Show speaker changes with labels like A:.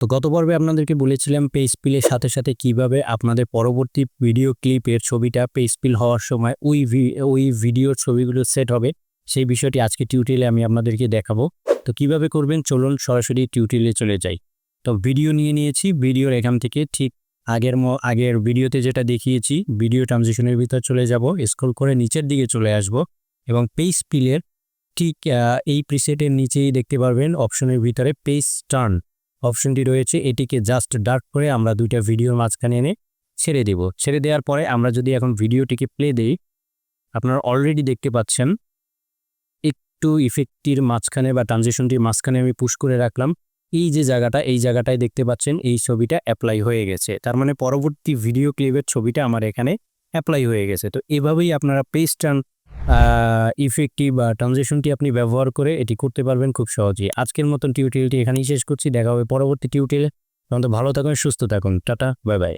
A: তো গত পর্বে আপনাদেরকে বলেছিলাম পেজ সাথে সাথে কীভাবে আপনাদের পরবর্তী ভিডিও ক্লিপের ছবিটা পেজ পিল হওয়ার সময় ওই ওই ভিডিওর ছবিগুলো সেট হবে। সেই বিষয়টি আজকে টিউটোরিয়ালে আমি আপনাদেরকে দেখাবো। তো কীভাবে করবেন? চলুন সরাসরি টিউটোরিয়ালে চলে যাই। তো ভিডিও নিয়ে নিয়েছি। ভিডিওর এখান থেকে ঠিক আগের আগের ভিডিওতে যেটা দেখিয়েছি ভিডিও ট্রানজিশনের ভিতর চলে যাব। স্ক্রল করে নিচের দিকে চলে আসব এবং পেজ পিলের ঠিক এই প্রিসেটের নিচেই দেখতে পারবেন অপশনের ভিতরে পেজ টার্ন অপশনটি রয়েছে, এটিকে জাস্ট ডার্ক করে আমরা দুইটা ভিডিওর মাঝখানে এনে ছেড়ে দেব। ছেড়ে দেওয়ার পরে আমরা যদি এখন ভিডিওটিকে প্লে দেই, আপনারা অলরেডি দেখতে পাচ্ছেন, একটু ইফেক্টটির মাঝখানে বা ট্রানজেকশনটির মাঝখানে আমি পুশ করে রাখলাম। এই যে জায়গাটা, এই জায়গাটায় দেখতে পাচ্ছেন, এই ছবিটা অ্যাপ্লাই হয়ে গেছে। তার মানে পরবর্তী ভিডিও ক্লিপের ছবিটা আমার এখানে অ্যাপ্লাই হয়ে গেছে। তো এভাবেই আপনারা পেস্ট টার্ন ইফেক্টটি বা ট্রানজেকশনটি আপনি ব্যবহার করে এটি করতে পারবেন খুব সহজেই। আজকের মতন টিউটোরিয়ালটি এখানেই শেষ করছি। দেখা হবে পরবর্তী টিউটোরিয়ালে তখন ভালো থাকুন, সুস্থ থাকুন। Tata bye bye